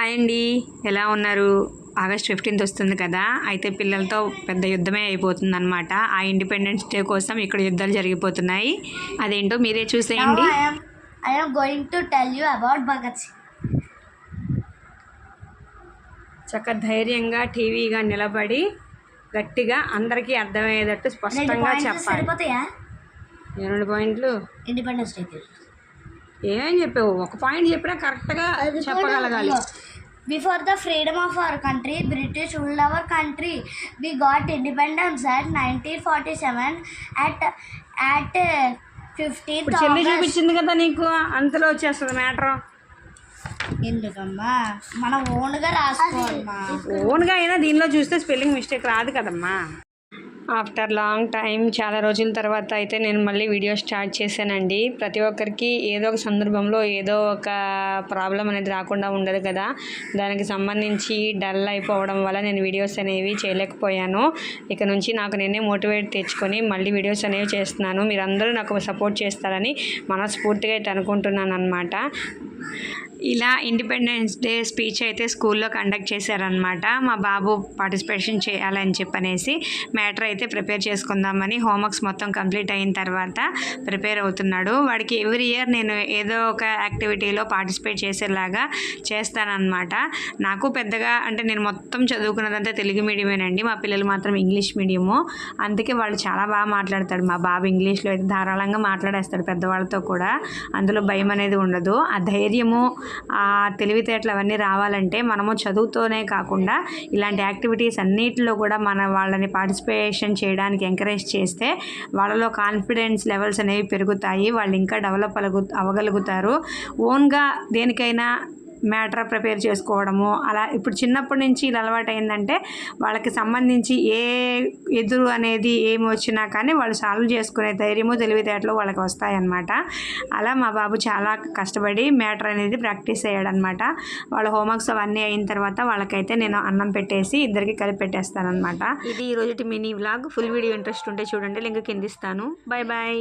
Hi అండి. ఎలా ఉన్నారు? ఆగస్ట్ ఫిఫ్టీన్త్ వస్తుంది కదా. అయితే పిల్లలతో పెద్ద యుద్ధమే అయిపోతుంది అనమాట ఆ ఇండిపెండెన్స్ డే కోసం ఇక్కడ యుద్ధాలు జరిగిపోతున్నాయి. అదేంటో మీరే చూసేయండి. Am going to tell you about Bhagat Singh. చక్క ధైర్యంగా టీవీగా నిలబడి గట్టిగా అందరికీ అర్థమయ్యేటట్టు స్పష్టంగా చెప్పాలి. రెండు పాయింట్లు? ఇండిపెండెన్స్ డేకి ఏమేం చెప్పావు? ఒక పాయింట్ చెప్పినా కరెక్ట్గా చెప్పగలగాలి. Before the freedom of our country British rule our country we got independence at nineteen forty seven చెల్లి చూపించింది కదా నీకు? అంతలో వచ్చేస్తుంది మ్యాటర్ ఎందుకమ్మా? మనం ఓన్గా రాసుకోవాలమ్మా ఓన్గా అయినా దీనిలో చూస్తే స్పెల్లింగ్ మిస్టేక్ రాదు కదమ్మా. ఆఫ్టర్ లాంగ్ టైం చాలా రోజుల తర్వాత అయితే నేను మళ్ళీ వీడియో స్టార్ట్ చేశానండి. ప్రతి ఒక్కరికి ఏదో ఒక సందర్భంలో ఏదో ఒక ప్రాబ్లం అనేది రాకుండా ఉండదు కదా. దానికి సంబంధించి డల్ అయిపోవడం వల్ల నేను వీడియోస్ అనేవి చేయలేకపోయాను. ఇక నుంచి నాకు నేనే మోటివేట్ తెచ్చుకొని మళ్ళీ వీడియోస్ అనేవి చేస్తున్నాను. మీరందరూ నాకు సపోర్ట్ చేస్తారని మనస్ఫూర్తిగా అయితే అనుకుంటున్నాను అనమాట ఇలా ఇండిపెండెన్స్ డే స్పీచ్ అయితే స్కూల్లో కండక్ట్ చేశారనమాట మా బాబు పార్టిసిపేషన్ చేయాలని చెప్పనేసి మ్యాటర్ అయితే ప్రిపేర్ చేసుకుందామని హోంవర్క్స్ మొత్తం కంప్లీట్ అయిన తర్వాత ప్రిపేర్ అవుతున్నాడు. వాడికి ఎవ్రీ ఇయర్ నేను ఏదో ఒక యాక్టివిటీలో పార్టిసిపేట్ చేసేలాగా చేస్తానన్నమాట. నాకు పెద్దగా అంటే నేను మొత్తం చదువుకున్నదంతా తెలుగు మీడియమేనండి మా పిల్లలు మాత్రం ఇంగ్లీష్ మీడియము అందుకే వాళ్ళు చాలా బాగా మాట్లాడతాడు. మా బాబు ఇంగ్లీష్లో అయితే ధారాళంగా మాట్లాడేస్తాడు పెద్దవాళ్ళతో కూడా. అందులో భయం అనేది ఉండదు. ఆ ధైర్యము ఆ తెలివితేటలు అవన్నీ రావాలంటే మనము చదువుతోనే కాకుండా ఇలాంటి యాక్టివిటీస్ అన్నిటిలో కూడా మన వాళ్ళని పార్టిసిపేషన్ చేయడానికి ఎంకరేజ్ చేస్తే వాళ్ళలో కాన్ఫిడెన్స్ లెవెల్స్ అనేవి పెరుగుతాయి. వాళ్ళు ఇంకా డెవలప్ అలగు అవగలుగుతారు. ఓన్గా దేనికైనా మ్యాటర్ ప్రిపేర్ చేసుకోవడము అలా ఇప్పుడు చిన్నప్పటి నుంచి ఇలా అలవాటు అయిందంటే వాళ్ళకి సంబంధించి ఏ ఎదురు అనేది ఏమి వచ్చినా కానీ వాళ్ళు సాల్వ్ చేసుకునే ధైర్యము తెలివితేటలు వాళ్ళకి వస్తాయన్నమాట. అలా మా బాబు చాలా కష్టపడి మ్యాటర్ అనేది ప్రాక్టీస్ అయ్యాడనమాట వాళ్ళ హోంవర్క్స్ అవన్నీ అయిన తర్వాత వాళ్ళకైతే నేను అన్నం పెట్టేసి ఇద్దరికి కలిపి పెట్టేస్తానమాట ఇది ఈరోజు mini vlog. Full video interest ఉంటే చూడండి లింక్ కిందిస్తాను బాయ్ బాయ్